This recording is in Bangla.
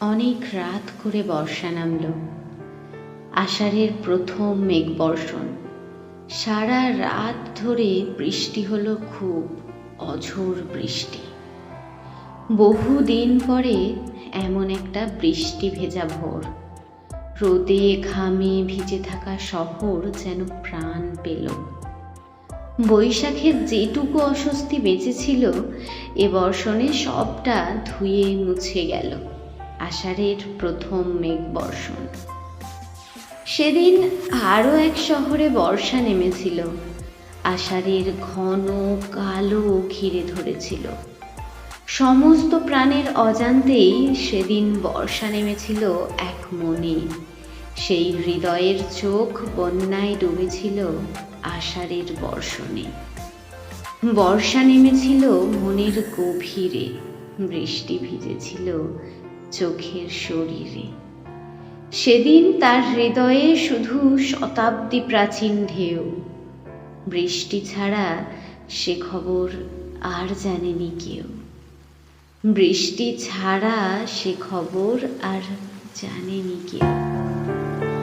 অনেক রাত করে বর্ষা নামল। আষাঢ়ের প্রথম মেঘ বর্ষণ। সারা রাত ধরে বৃষ্টি হলো, খুব অঝোর বৃষ্টি। বহুদিন পরে এমন একটা বৃষ্টি ভেজা ভোর। রোদে ঘামে ভিজে থাকা শহর যেন প্রাণ পেল। বৈশাখের যেটুকু অস্বস্তি বেঁচেছিল, এ বর্ষণে সবটা ধুয়ে মুছে গেল, আষাঢ়ের প্রথম মেঘ বর্ষণ। সেদিন আরও এক শহরে বর্ষা নেমেছিল, আষাঢ়ের ঘন কালো ঘিরে ধরেছিল। সমস্ত প্রাণের অজান্তেই সেদিন বর্ষা নেমেছিল এক মনে। সেই হৃদয়ের চোখ বন্যায় ডুবেছিল আষাঢ়ের বর্ষণে। বর্ষা নেমেছিল মনের গভীরে, বৃষ্টি ভিজেছিল চোখের শরীরে। সেদিন তার হৃদয়ে শুধু শতাব্দী প্রাচীন ঢেউ। বৃষ্টি ছাড়া সে খবর আর জানেনি কেউ। বৃষ্টি ছাড়া সে খবর আর じゃあねにぎよう